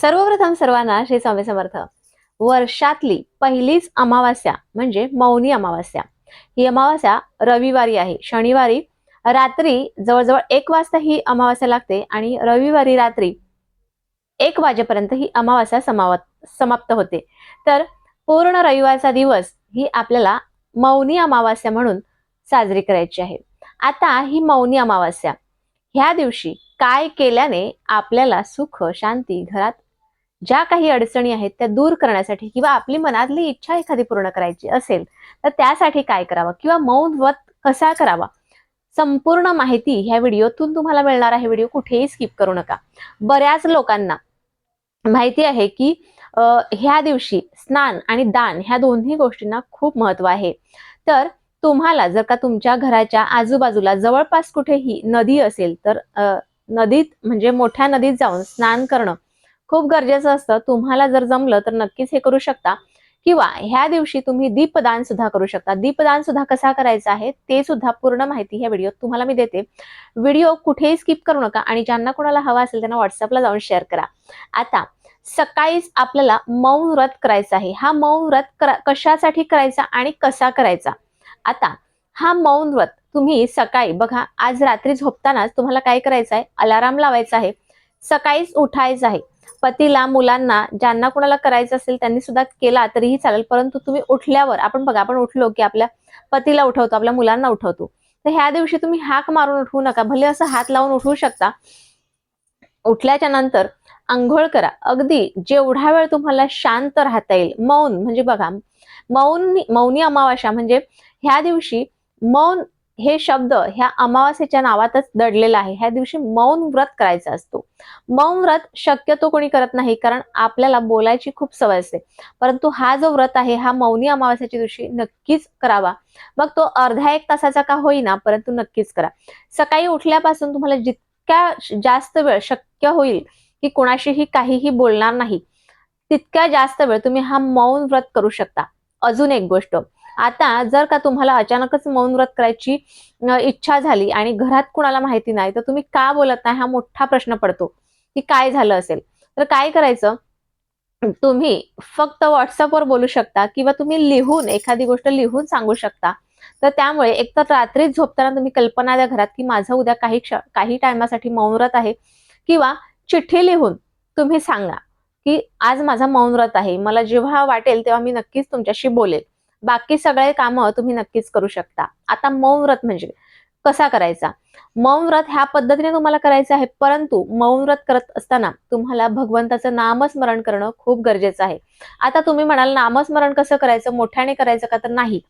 सर्वप्रथम सर्वांना श्री स्वामी समर्थ. वर्षातली पहिलीच अमावास्या म्हणजे मौनी अमावास्या. ही अमावास्या रविवारी आहे. शनिवारी रात्री जवळजवळ एक वाजता ही अमावास्या लागते आणि रविवारी रात्री एक वाजेपर्यंत ही अमावास्या समावत समाप्त होते. तर पूर्ण रविवारचा दिवस ही आपल्याला मौनी अमावास्या म्हणून साजरी करायची आहे. आता ही मौनी अमावास्या. ह्या दिवशी काय केल्याने आपल्याला सुख शांती घरात ज्या काही अडचणी आहेत त्या दूर करण्यासाठी किंवा आपली मनातली इच्छा एखादी पूर्ण करायची असेल तर त्यासाठी काय करावं? किंवा मौन व्रत कसा करावा? संपूर्ण माहिती ह्या व्हिडिओतून तुम्हाला मिळणार आहे. व्हिडिओ कुठेही स्किप करू नका. बऱ्याच लोकांना माहिती आहे की ह्या दिवशी स्नान आणि दान ह्या दोन्ही गोष्टींना खूप महत्त्व आहे. तर तुम्हाला जर का तुमच्या घराच्या आजूबाजूला जवळपास कुठेही नदी असेल तर नदीत म्हणजे मोठ्या नदीत जाऊन स्नान करणं खूप गरजेचं असतं. तुम्हाला जर जमलं तर नक्कीच हे करू शकता. किंवा ह्या दिवशी तुम्ही दीपदान सुद्धा करू शकता. दीपदान सुद्धा कसा करायचा आहे ते सुद्धा पूर्ण माहिती ह्या व्हिडिओत तुम्हाला मी देते. व्हिडिओ कुठेही स्किप करू नका आणि ज्यांना कोणाला हवा असेल त्यांना व्हॉट्सअपला जाऊन शेअर करा. आता सकाळीच आपल्याला मौन व्रत करायचं आहे. हा मौन व्रत करा- कशासाठी करायचा आणि कसा करायचा? आता हा मौन व्रत तुम्ही सकाळी बघा आज रात्री झोपतानाच तुम्हाला काय करायचं आहे? अलाराम लावायचा आहे. सकाळीच उठायचं आहे. पतीला मुलांना ज्यांना कोणाला करायचं असेल त्यांनी सुद्धा केला तरीही चालेल. परंतु तुम्ही उठल्यावर आपण बघा आपण उठलो की आपल्या पतीला उठवतो आपल्या मुलांना उठवतो. तर ह्या दिवशी तुम्ही हाक मारून उठवू नका. भले असं हात लावून उठवू शकता. उठल्याच्या नंतर आंघोळ करा. अगदी जेवढा वेळ तुम्हाला शांत राहता येईल मौन म्हणजे बघा मौन मौनी अमावास्या म्हणजे ह्या दिवशी मौन हे शब्द ह्या अमावास्येच्या नावातच दडलेला आहे. ह्या दिवशी मौन व्रत करायचा असतो. मौन व्रत शक्यतो कोणी करत नाही कारण आपल्याला बोलायची खूप सवय असते. परंतु हा जो व्रत आहे हा मौनी अमावास्याच्या दिवशी नक्कीच करावा. मग तो अर्ध्या एक तासाचा का होईना परंतु नक्कीच करा. सकाळी उठल्यापासून तुम्हाला जितक्या जास्त वेळ शक्य होईल की कोणाशीही काहीही बोलणार नाही तितक्या जास्त वेळ तुम्ही हा मौन व्रत करू शकता. अजून एक गोष्ट आता जर का तुम्हाला अचानकच मौन व्रत करायची इच्छा झाली आणि घरात कुणाला माहिती नाही तर तुम्ही का बोलत नाही हा मोठा प्रश्न पडतो की काय झालं असेल? तर काय करायचं? तुम्ही फक्त व्हॉट्सअपवर बोलू शकता किंवा तुम्ही लिहून एखादी गोष्ट लिहून सांगू शकता. तर त्यामुळे एकतर रात्रीच झोपताना तुम्ही कल्पना द्या घरात की माझं उद्या काही क्ष काही टायमासाठी मौन व्रत आहे किंवा चिठ्ठी लिहून तुम्ही सांगा की आज माझा मौन व्रत आहे मला जेव्हा वाटेल तेव्हा मी नक्कीच तुमच्याशी बोलेल. बाकी सगळे कामं तुम्ही नक्कीच करू शकता. आता मौन व्रत म्हणजे कसा करायचा? मौन व्रत ह्या पद्धतीने तुम्हाला करायचं आहे परंतु मौन व्रत करत असताना तुम्हाला भगवंताचं नामस्मरण करणं खूप गरजेचं आहे. आता तुम्ही म्हणाल नामस्मरण कसं करायचं? मोठ्याने करायचं का तर नाही.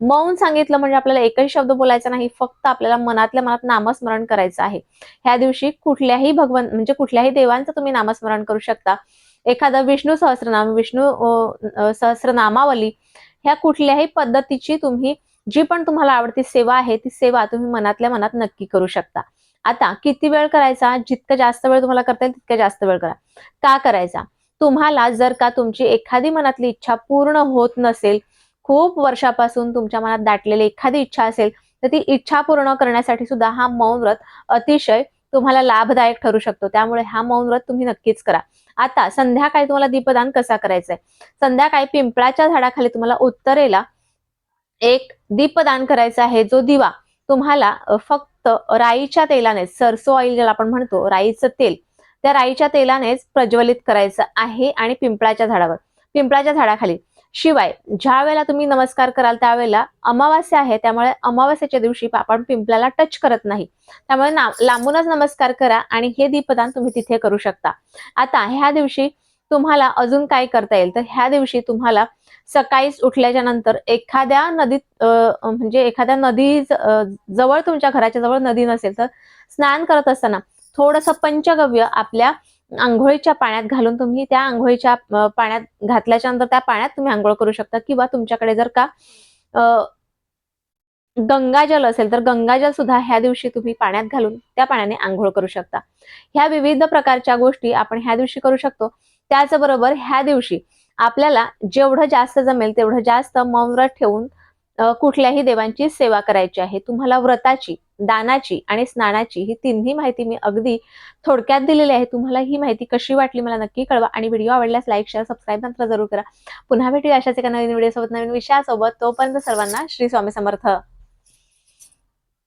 मौन सांगितलं म्हणजे आपल्याला एकही शब्द बोलायचा नाही फक्त आपल्याला मनातल्या मनात नामस्मरण करायचं आहे. ह्या दिवशी कुठल्याही भगवंत म्हणजे कुठल्याही देवांचं तुम्ही नामस्मरण करू शकता. एखादा विष्णू सहस्रनाम विष्णू सहस्रनामावली ह्या कुठल्याही पद्धतीची तुम्ही जी पण तुम्हाला आवडती सेवा आहे ती सेवा तुम्ही मनातल्या मनात नक्की करू शकता. आता किती वेळ करायचा? जितकं जास्त वेळ तुम्हाला करता येईल तितका जास्त वेळ करा. का करायचा? तुम्हाला जर का तुमची एखादी मनातली इच्छा पूर्ण होत नसेल खूप वर्षापासून तुमच्या मनात दाटलेली एखादी इच्छा असेल तर ती इच्छा पूर्ण करण्यासाठी सुद्धा हा मौन व्रत अतिशय तुम्हाला लाभदायक ठरू शकतो. त्यामुळे हा मौन व्रत तुम्ही नक्कीच करा. आता संध्याकाळी तुम्हाला दीपदान कसा करायचंय? संध्याकाळी पिंपळाच्या झाडाखाली तुम्हाला उत्तरेला एक दीपदान करायचा आहे. जो दिवा तुम्हाला फक्त राईच्या तेलाने सरसो ऑइल ज्याला आपण म्हणतो राईचं तेल त्या राईच्या तेलानेच प्रज्वलित करायचं आहे आणि पिंपळाच्या झाडावर. पिंपळाच्या झाडाखाली शिवाय ज्या वेळेला तुम्ही नमस्कार कराल त्यावेळेला अमावास्या आहे त्यामुळे अमावास्याच्या दिवशी आपण पिंपलाला टच करत नाही. त्यामुळे लांबूनच नमस्कार करा आणि हे दीपदान तुम्ही तिथे करू शकता. आता ह्या दिवशी तुम्हाला अजून काय करता येईल? तर ह्या दिवशी तुम्हाला सकाळीच उठल्याच्या नंतर एखाद्या नदीत म्हणजे एखाद्या नदी जवळ तुमच्या घराच्या जवळ नदी नसेल तर स्नान करत असताना थोडंसं पंचगव्य आपल्या आंघोळीच्या पाण्यात घालून तुम्ही त्या आंघोळीच्या पाण्यात घातल्याच्या नंतर त्या पाण्यात तुम्ही आंघोळ करू शकता. किंवा तुमच्याकडे जर का गंगाजल असेल तर गंगाजल सुद्धा ह्या दिवशी तुम्ही पाण्यात घालून त्या पाण्याने आंघोळ करू शकता. ह्या विविध प्रकारच्या गोष्टी आपण ह्या दिवशी करू शकतो. त्याचबरोबर ह्या दिवशी आपल्याला जेवढं जास्त जमेल तेवढं जास्त मौन व्रत ठेवून कुठल्याही देवांची सेवा करायची आहे. तुम्हाला व्रताची दानाची आणि स्नानाची ही तिन्ही माहिती मी अगदी थोडक्यात दिलेली आहे. तुम्हाला ही माहिती कशी वाटली मला नक्की कळवा आणि व्हिडिओ आवडल्यास लाईक शेअर सबस्क्राईब मात्र जरूर करा. पुन्हा भेटूया अशाच एका नवीन व्हिडिओ सोबत नवीन विषयासोबत. तोपर्यंत सर्वांना श्री स्वामी समर्थ.